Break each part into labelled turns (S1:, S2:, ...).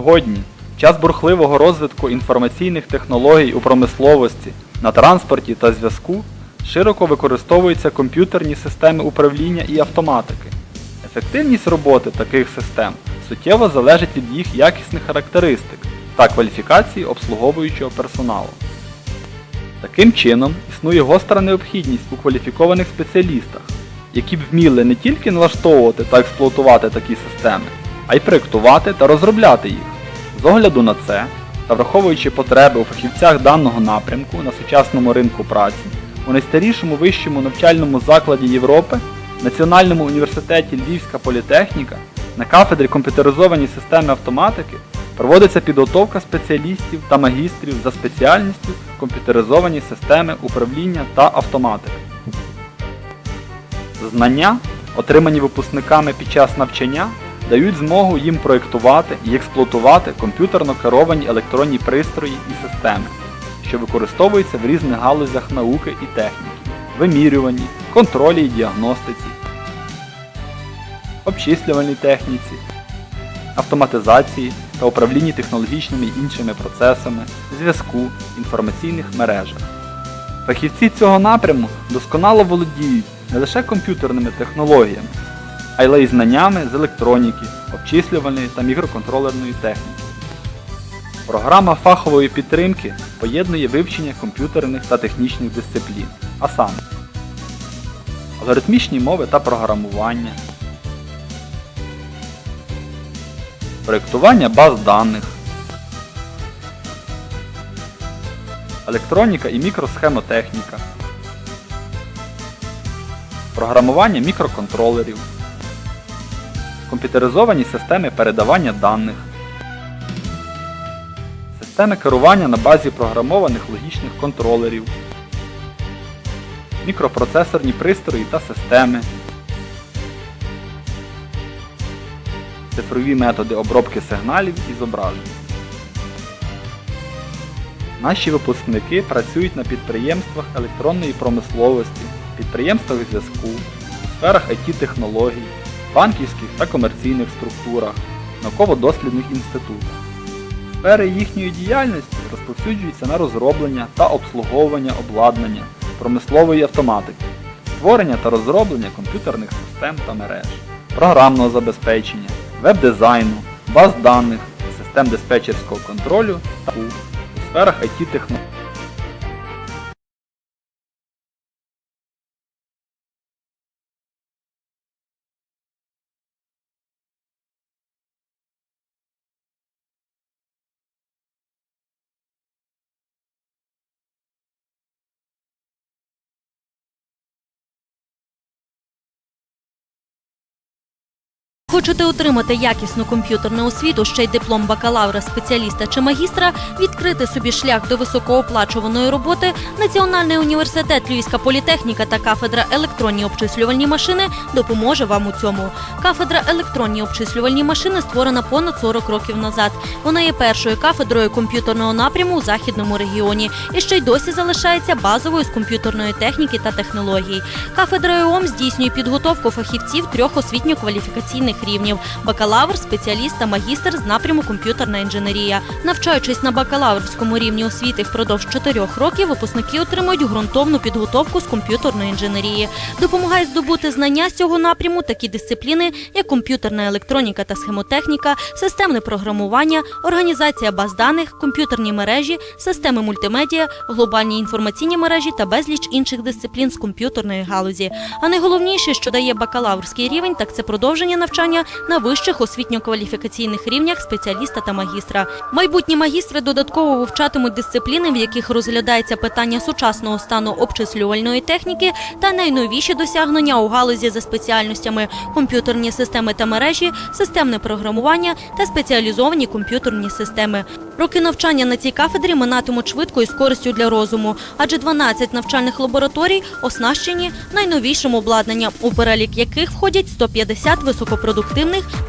S1: Сьогодні, час бурхливого розвитку інформаційних технологій у промисловості, на транспорті та зв'язку, широко використовуються комп'ютерні системи управління і автоматики. Ефективність роботи таких систем суттєво залежить від їх якісних характеристик та кваліфікації обслуговуючого персоналу. Таким чином, існує гостра необхідність у кваліфікованих спеціалістах, які б вміли не тільки налаштовувати та експлуатувати такі системи, а й проєктувати та розробляти їх. З огляду на це та враховуючи потреби у фахівцях даного напрямку на сучасному ринку праці, у найстарішому вищому навчальному закладі Європи, Національному університеті Львівська політехніка на кафедрі комп'ютеризовані системи автоматики проводиться підготовка спеціалістів та магістрів за спеціальністю комп'ютеризовані системи управління та автоматики. Знання, отримані випускниками під час навчання, дають змогу їм проєктувати і експлуатувати комп'ютерно керовані електронні пристрої і системи, що використовуються в різних галузях науки і техніки, вимірюванні, контролі і діагностиці, обчислювальній техніці, автоматизації та управлінні технологічними і іншими процесами, зв'язку, інформаційних мережах. Фахівці цього напряму досконало володіють не лише комп'ютерними технологіями, але й знаннями з електроніки, обчислювальної та мікроконтролерної техніки. Програма фахової підтримки поєднує вивчення комп'ютерних та технічних дисциплін, а саме алгоритмічні мови та програмування, проєктування баз даних, електроніка і мікросхемотехніка, програмування мікроконтролерів, комп'ютеризовані системи передавання даних, системи керування на базі програмованих логічних контролерів, мікропроцесорні пристрої та системи, цифрові методи обробки сигналів і зображень. Наші випускники працюють на підприємствах електронної промисловості, підприємствах зв'язку, сферах IT-технологій, банківських та комерційних структурах, науково-дослідних інститутах. Сфери їхньої діяльності розповсюджуються на розроблення та обслуговування обладнання, промислової автоматики, створення та розроблення комп'ютерних систем та мереж, програмного забезпечення, веб-дизайну, баз даних, систем диспетчерського контролю та у сферах IT-технологій.
S2: Хочете отримати якісну комп'ютерну освіту, ще й диплом бакалавра, спеціаліста чи магістра, відкрити собі шлях до високооплачуваної роботи, Національний університет Львівська політехніка та кафедра електронні обчислювальні машини допоможе вам у цьому. Кафедра електронні обчислювальні машини створена понад 40 років назад. Вона є першою кафедрою комп'ютерного напряму у західному регіоні і ще й досі залишається базовою з комп'ютерної техніки та технологій. Кафедра ЕОМ здійснює підготовку фахівців трьох освітньо-кваліфікаційних рівнів: бакалавр, спеціаліст та магістр з напряму комп'ютерна інженерія. Навчаючись на бакалаврському рівні освіти впродовж чотирьох років, випускники отримують ґрунтовну підготовку з комп'ютерної інженерії. Допомагає здобути знання з цього напряму такі дисципліни, як комп'ютерна електроніка та схемотехніка, системне програмування, організація баз даних, комп'ютерні мережі, системи мультимедіа, глобальні інформаційні мережі та безліч інших дисциплін з комп'ютерної галузі. А найголовніше, що дає бакалаврський рівень, так це продовження навчання на вищих освітньо-кваліфікаційних рівнях спеціаліста та магістра. Майбутні магістри додатково вивчатимуть дисципліни, в яких розглядається питання сучасного стану обчислювальної техніки та найновіші досягнення у галузі за спеціальностями комп'ютерні системи та мережі, системне програмування та спеціалізовані комп'ютерні системи. Роки навчання на цій кафедрі минатимуть швидко і з користю для розуму, адже 12 навчальних лабораторій оснащені найновішим обладнанням, у перелік яких входять 150 високопродуктивних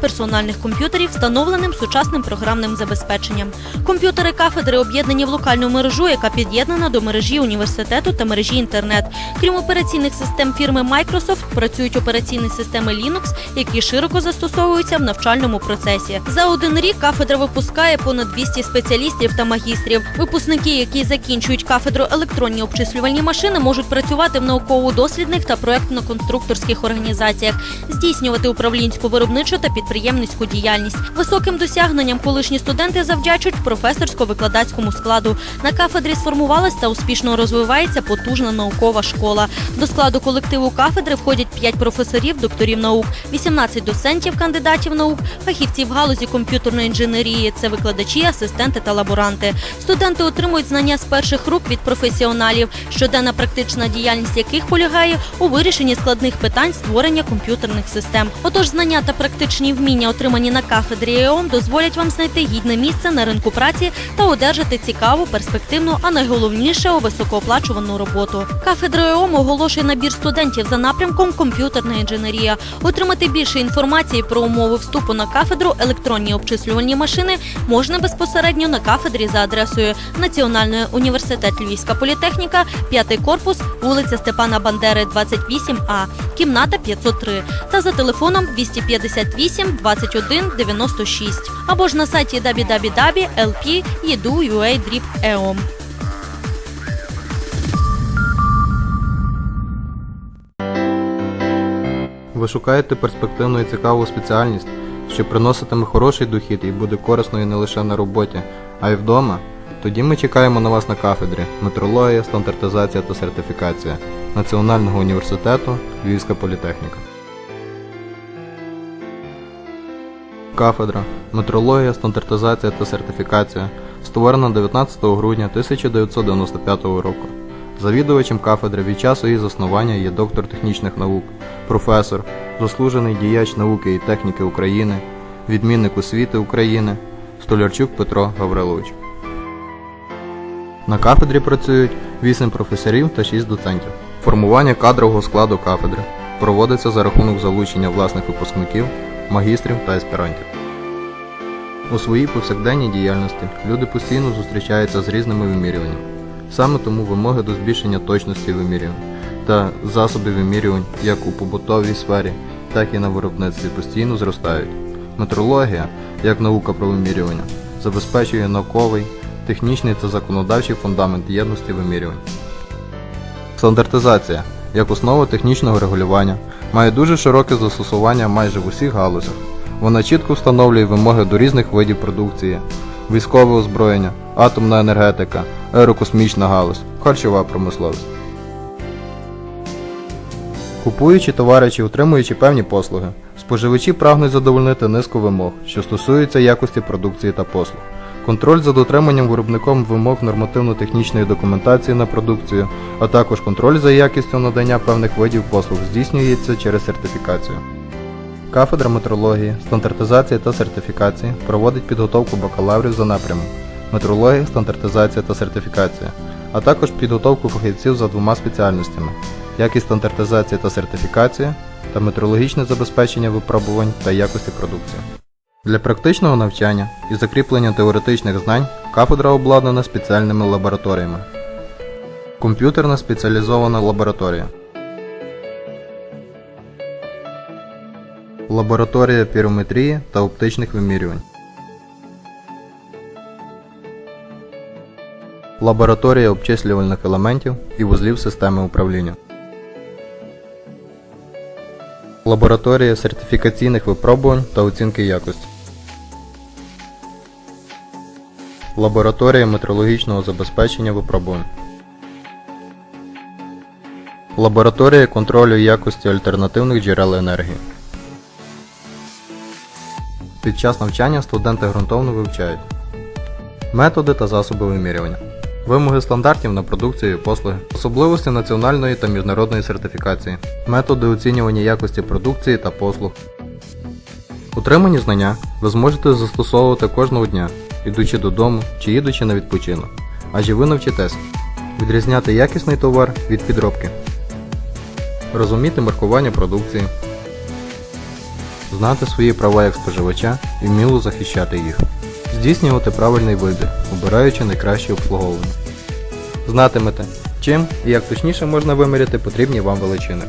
S2: персональних комп'ютерів, встановленим сучасним програмним забезпеченням. Комп'ютери кафедри об'єднані в локальну мережу, яка під'єднана до мережі університету та мережі інтернет. Крім операційних систем фірми Microsoft, працюють операційні системи Linux, які широко застосовуються в навчальному процесі. За один рік кафедра випускає понад 200 спеціалістів та магістрів. Випускники, які закінчують кафедру електронні обчислювальні машини, можуть працювати в науково-дослідних та проектно-конструкторських організаціях, здійснювати управлінську виробничу та підприємницьку діяльність. Високим досягненням колишні студенти завдячують професорсько-викладацькому складу. На кафедрі сформувалась та успішно розвивається потужна наукова школа. До складу колективу кафедри входять 5 професорів, докторів наук, 18 доцентів, кандидатів наук, фахівців галузі комп'ютерної інженерії. Це викладачі, асистенти та лаборанти. Студенти отримують знання з перших рук від професіоналів, щоденна практична діяльність яких полягає у вирішенні складних питань створення комп'ютерних систем. Отож, знання та практичні вміння, отримані на кафедрі ЕОН, дозволять вам знайти гідне місце на ринку праці та одержати цікаву, перспективну, а найголовніше високооплачувану роботу. Кафедра ЕОМ оголошує набір студентів за напрямком комп'ютерна інженерія. Отримати більше інформації про умови вступу на кафедру електронні обчислювальні машини можна безпосередньо на кафедрі за адресою Національний університет Львівська політехніка, 5 корпус, вулиця Степана Бандери, 28А, кімната 503 та за телефоном 258 21 96 або ж на сайті www.lp.edu.ua.eom.
S3: Ви шукаєте перспективну і цікаву спеціальність, що приноситиме хороший дохід і буде корисною не лише на роботі, а й вдома? Тоді ми чекаємо на вас на кафедрі метрологія, стандартизація та сертифікація Національного університету Львівська політехніка. Кафедра Метрологія, стандартизація та сертифікація створена 19 грудня 1995 року. Завідувачем кафедри від часу її заснування є доктор технічних наук, професор, заслужений діяч науки і техніки України, відмінник освіти України, Столярчук Петро Гаврилович. На кафедрі працюють 8 професорів та 6 доцентів. Формування кадрового складу кафедри проводиться за рахунок залучення власних випускників, магістрів та аспірантів. У своїй повсякденній діяльності люди постійно зустрічаються з різними вимірюваннями. Саме тому вимоги до збільшення точності вимірювань та засобів вимірювань як у побутовій сфері, так і на виробництві постійно зростають. Метрологія, як наука про вимірювання, забезпечує науковий, технічний та законодавчий фундамент єдності вимірювань. Стандартизація, як основа технічного регулювання, має дуже широке застосування майже в усіх галузях. Вона чітко встановлює вимоги до різних видів продукції, військове озброєння, атомна енергетика, аерокосмічна галузь, харчова промисловість. Купуючи товари чи отримуючи певні послуги, споживачі прагнуть задовольнити низку вимог, що стосуються якості продукції та послуг. Контроль за дотриманням виробником вимог нормативно-технічної документації на продукцію, а також контроль за якістю надання певних видів послуг здійснюється через сертифікацію. Кафедра метрології, стандартизації та сертифікації проводить підготовку бакалаврів за напрямом метрологія, стандартизація та сертифікація, а також підготовку фахівців за двома спеціальностями як і стандартизація та сертифікація та метрологічне забезпечення випробувань та якості продукції. Для практичного навчання і закріплення теоретичних знань кафедра обладнана спеціальними лабораторіями. Комп'ютерна спеціалізована лабораторія. Лабораторія пірометрії та оптичних вимірювань. Лабораторія обчислювальних елементів і вузлів системи управління. Лабораторія сертифікаційних випробувань та оцінки якості. Лабораторія метрологічного забезпечення випробувань. Лабораторія контролю якості альтернативних джерел енергії. Під час навчання студенти ґрунтовно вивчають методи та засоби вимірювання, вимоги стандартів на продукцію і послуги, особливості національної та міжнародної сертифікації, методи оцінювання якості продукції та послуг. Отримані знання ви зможете застосовувати кожного дня ідучи додому чи їдучи на відпочинок. Адже ви навчитесь відрізняти якісний товар від підробки, розуміти маркування продукції, знати свої права як споживача і вміло захищати їх, здійснювати правильний вибір, обираючи найкраще обслуговування. Знатимете, чим і як точніше можна виміряти потрібні вам величини.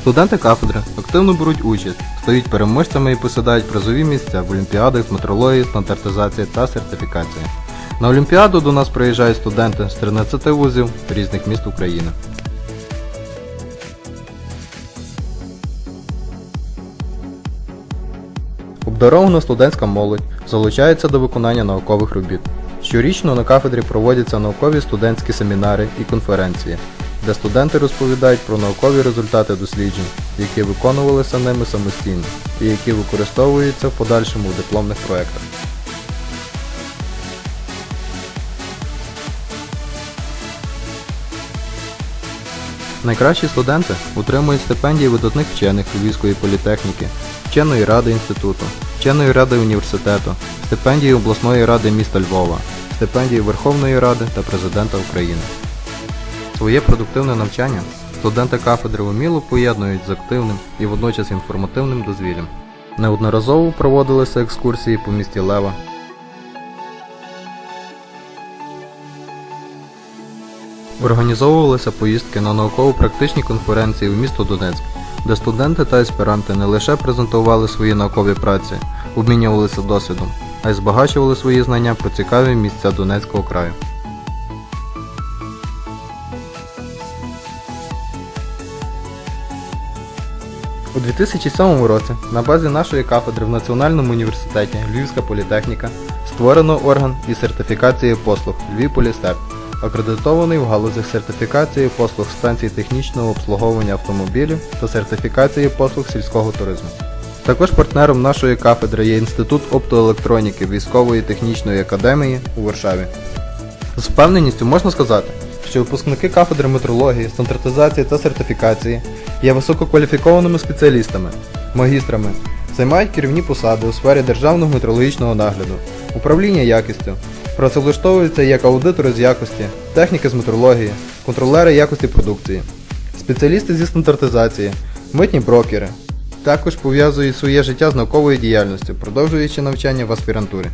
S3: Студенти кафедри активно беруть участь, стають переможцями і посідають призові місця в олімпіадах з метрології, стандартизації та сертифікації. На олімпіаду до нас приїжджають студенти з 13 вузів різних міст України. Обдарована студентська молодь залучається до виконання наукових робіт. Щорічно на кафедрі проводяться наукові студентські семінари і конференції, де студенти розповідають про наукові результати досліджень, які виконувалися ними самостійно і які використовуються в подальшому у дипломних проєктах. Найкращі студенти отримують стипендії видатних вчених Львівської політехніки, вченої ради інституту, вченої ради університету, стипендії обласної ради міста Львова, стипендії Верховної Ради та Президента України. Своє продуктивне навчання студенти кафедри вміло поєднують з активним і водночас інформативним дозвіллям. Неодноразово проводилися екскурсії по місті Лева, Організовувалися поїздки на науково-практичні конференції в місто Донецьк, де студенти та аспіранти не лише презентували свої наукові праці, обмінювалися досвідом, а й збагачували свої знання про цікаві місця Донецького краю. 2007 році на базі нашої кафедри в Національному університеті Львівська політехніка створено орган із сертифікації послуг Львівполісерт, акредитований в галузях сертифікації послуг станцій технічного обслуговування автомобілів та сертифікації послуг сільського туризму. Також партнером нашої кафедри є Інститут оптоелектроніки Військової технічної академії у Варшаві. З впевненістю можна сказати, що випускники кафедри метрології, стандартизації та сертифікації є висококваліфікованими спеціалістами, магістрами, займають керівні посади у сфері державного метрологічного нагляду, управління якістю, працевлаштовуються як аудитори з якості, техніки з метрології, контролери якості продукції, спеціалісти зі стандартизації, митні брокери. Також пов'язують своє життя з науковою діяльністю, продовжуючи навчання в аспірантурі.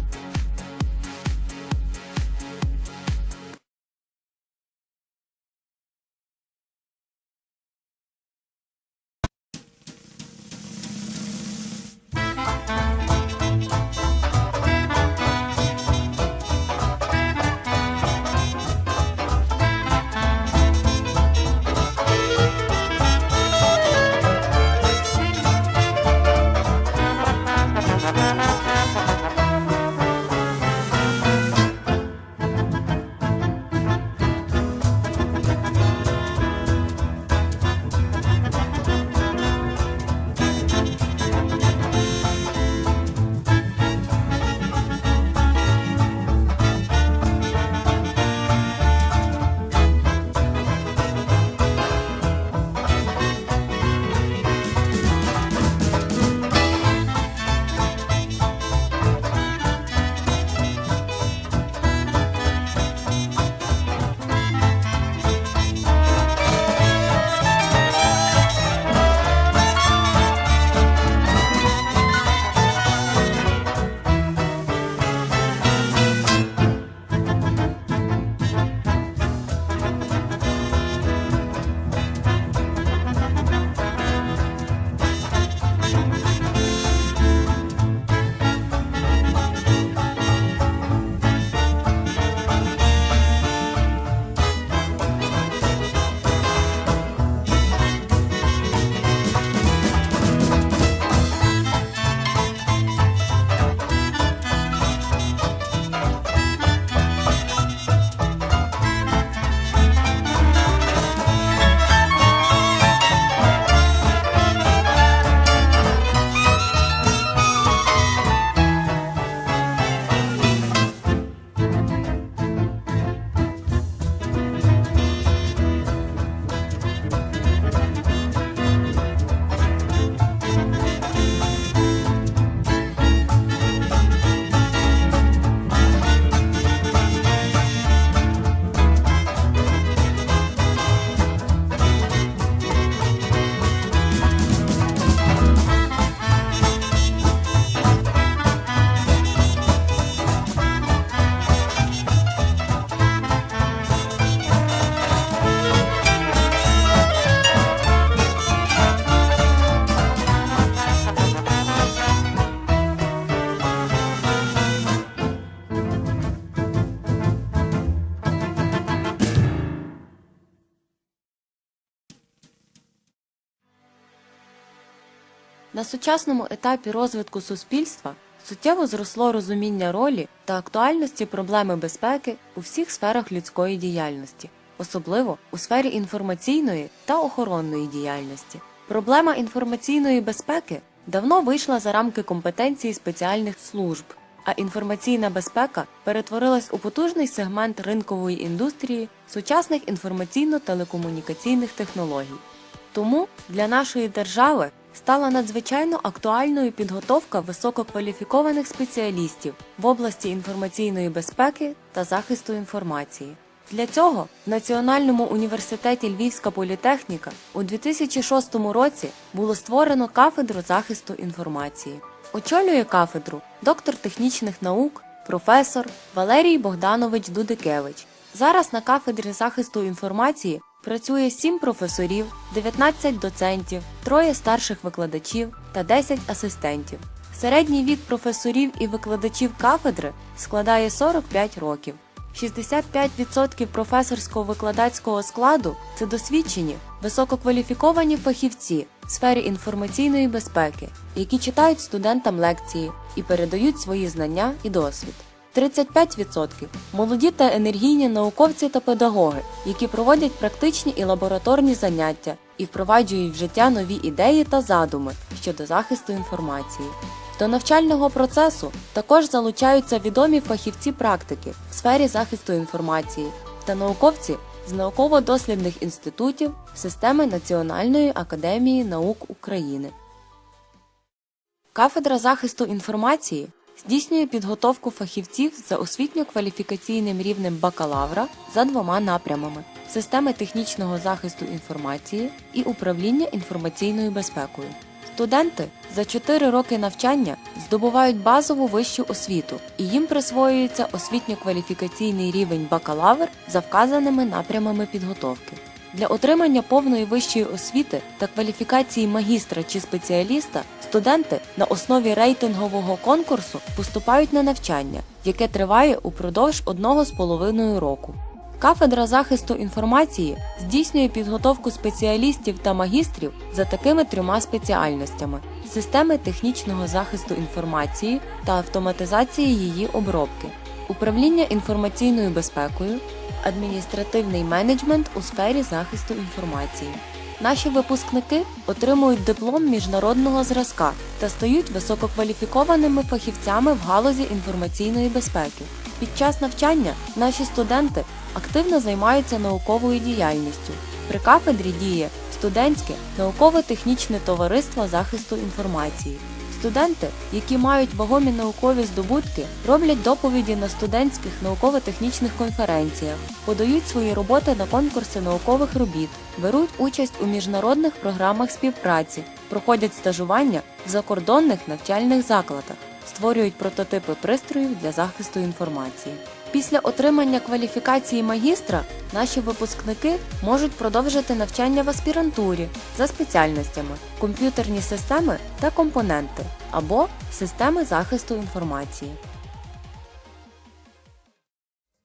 S4: На сучасному етапі розвитку суспільства суттєво зросло розуміння ролі та актуальності проблеми безпеки у всіх сферах людської діяльності, особливо у сфері інформаційної та охоронної діяльності. Проблема інформаційної безпеки давно вийшла за рамки компетенції спеціальних служб, а інформаційна безпека перетворилась у потужний сегмент ринкової індустрії сучасних інформаційно-телекомунікаційних технологій. Тому для нашої держави стала надзвичайно актуальною підготовка висококваліфікованих спеціалістів в області інформаційної безпеки та захисту інформації. Для цього в Національному університеті Львівська політехніка у 2006 році було створено кафедру захисту інформації. Очолює кафедру доктор технічних наук, професор Валерій Богданович Дудикевич. Зараз на кафедрі захисту інформації працює 7 професорів, 19 доцентів, троє старших викладачів та 10 асистентів. Середній вік професорів і викладачів кафедри складає 45 років. 65% професорського викладацького складу це досвідчені, висококваліфіковані фахівці в сфері інформаційної безпеки, які читають студентам лекції і передають свої знання і досвід. 35% молоді та енергійні науковці та педагоги, які проводять практичні і лабораторні заняття і впроваджують в життя нові ідеї та задуми щодо захисту інформації. До навчального процесу також залучаються відомі фахівці практики в сфері захисту інформації та науковці з науково-дослідних інститутів системи Національної академії наук України. Кафедра захисту інформації здійснює підготовку фахівців за освітньо-кваліфікаційним рівнем бакалавра за двома напрямами: системи технічного захисту інформації і управління інформаційною безпекою. Студенти за 4 роки навчання здобувають базову вищу освіту, і їм присвоюється освітньо-кваліфікаційний рівень бакалавр за вказаними напрямами підготовки. Для отримання повної вищої освіти та кваліфікації магістра чи спеціаліста студенти на основі рейтингового конкурсу поступають на навчання, яке триває упродовж одного з половиною року. Кафедра захисту інформації здійснює підготовку спеціалістів та магістрів за такими трьома спеціальностями: системи технічного захисту інформації та автоматизації її обробки, управління інформаційною безпекою, адміністративний менеджмент у сфері захисту інформації. Наші випускники отримують диплом міжнародного зразка та стають висококваліфікованими фахівцями в галузі інформаційної безпеки. Під час навчання наші студенти активно займаються науковою діяльністю. При кафедрі діє студентське науково-технічне товариство захисту інформації. Студенти, які мають вагомі наукові здобутки, роблять доповіді на студентських науково-технічних конференціях, подають свої роботи на конкурси наукових робіт, беруть участь у міжнародних програмах співпраці, проходять стажування в закордонних навчальних закладах, створюють прототипи пристроїв для захисту інформації. Після отримання кваліфікації магістра наші випускники можуть продовжити навчання в аспірантурі за спеціальностями комп'ютерні системи та компоненти або системи захисту інформації.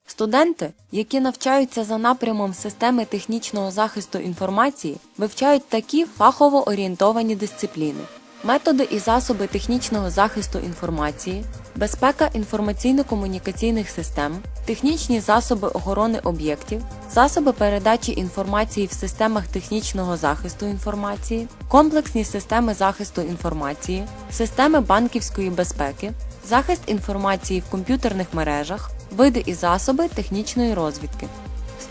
S4: Студенти, які навчаються за напрямом системи технічного захисту інформації, вивчають такі фахово орієнтовані дисципліни: методи і засоби технічного захисту інформації, безпека інформаційно-комунікаційних систем, технічні засоби охорони об'єктів, засоби передачі інформації в системах технічного захисту інформації, комплексні системи захисту інформації, системи банківської безпеки, захист інформації в комп'ютерних мережах, види і засоби технічної розвідки.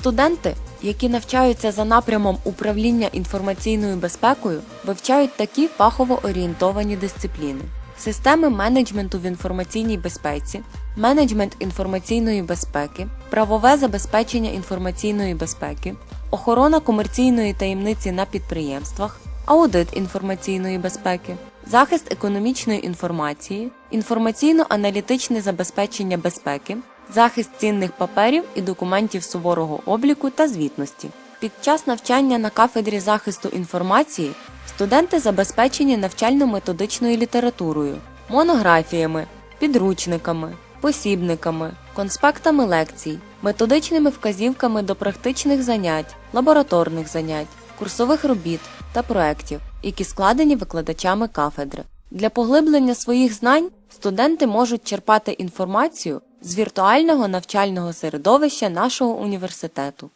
S4: Студенти, які навчаються за напрямом управління інформаційною безпекою, вивчають такі фахово орієнтовані дисципліни: системи менеджменту в інформаційній безпеці, менеджмент інформаційної безпеки, правове забезпечення інформаційної безпеки, охорона комерційної таємниці на підприємствах, аудит інформаційної безпеки, захист економічної інформації, інформаційно-аналітичне забезпечення безпеки, захист цінних паперів і документів суворого обліку та звітності. Під час навчання на кафедрі захисту інформації студенти забезпечені навчально-методичною літературою, монографіями, підручниками, посібниками, конспектами лекцій, методичними вказівками до практичних занять, лабораторних занять, курсових робіт та проєктів, які складені викладачами кафедри. Для поглиблення своїх знань студенти можуть черпати інформацію з віртуального навчального середовища нашого університету.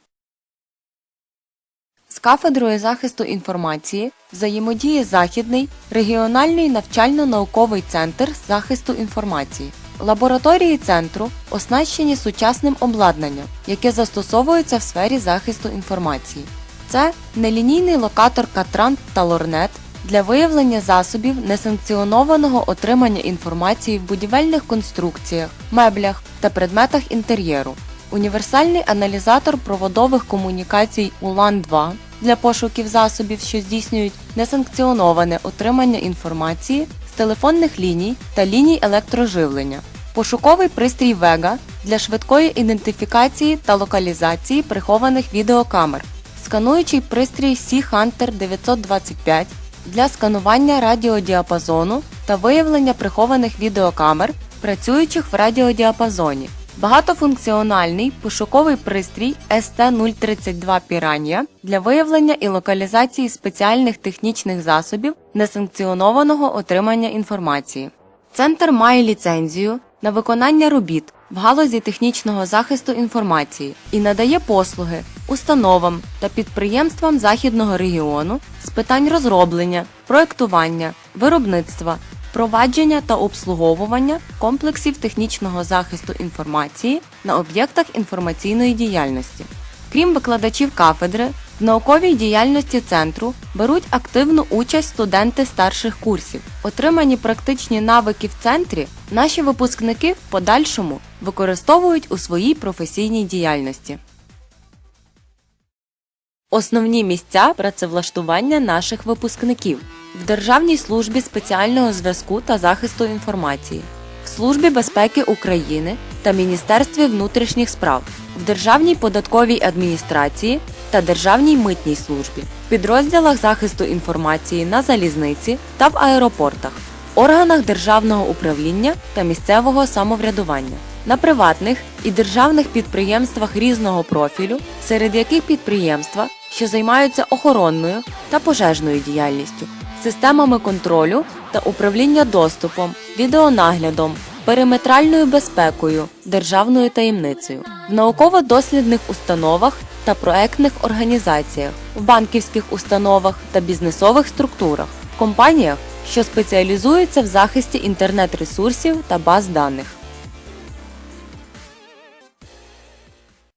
S4: З кафедрою захисту інформації взаємодіє Західний регіональний навчально-науковий центр захисту інформації. Лабораторії центру оснащені сучасним обладнанням, яке застосовується в сфері захисту інформації. Це нелінійний локатор Катран та Лорнет для виявлення засобів несанкціонованого отримання інформації в будівельних конструкціях, меблях та предметах інтер'єру. Універсальний аналізатор проводових комунікацій УЛАН-2 для пошуків засобів, що здійснюють несанкціоноване отримання інформації з телефонних ліній та ліній електроживлення. Пошуковий пристрій Vega для швидкої ідентифікації та локалізації прихованих відеокамер. Скануючий пристрій Sea-Hunter 925 для сканування радіодіапазону та виявлення прихованих відеокамер, працюючих в радіодіапазоні. Багатофункціональний пошуковий пристрій ST032 Piranha для виявлення і локалізації спеціальних технічних засобів несанкціонованого отримання інформації. Центр має ліцензію на виконання робіт в галузі технічного захисту інформації і надає послуги установам та підприємствам західного регіону з питань розроблення, проектування, виробництва, впровадження та обслуговування комплексів технічного захисту інформації на об'єктах інформаційної діяльності. Крім викладачів кафедри, в науковій діяльності центру беруть активну участь студенти старших курсів. Отримані практичні навики в центрі наші випускники в подальшому використовують у своїй професійній діяльності. Основні місця працевлаштування наших випускників. В Державній службі спеціального зв'язку та захисту інформації, в Службі безпеки України та Міністерстві внутрішніх справ, в Державній податковій адміністрації та Державній митній службі, в підрозділах захисту інформації на залізниці та в аеропортах, в органах державного управління та місцевого самоврядування, на приватних і державних підприємствах різного профілю, серед яких підприємства, що займаються охоронною та пожежною діяльністю, системами контролю та управління доступом, відеонаглядом, периметральною безпекою, державною таємницею, в науково-дослідних установах та проектних організаціях, в банківських установах та бізнесових структурах, компаніях, що спеціалізуються в захисті інтернет-ресурсів та баз даних.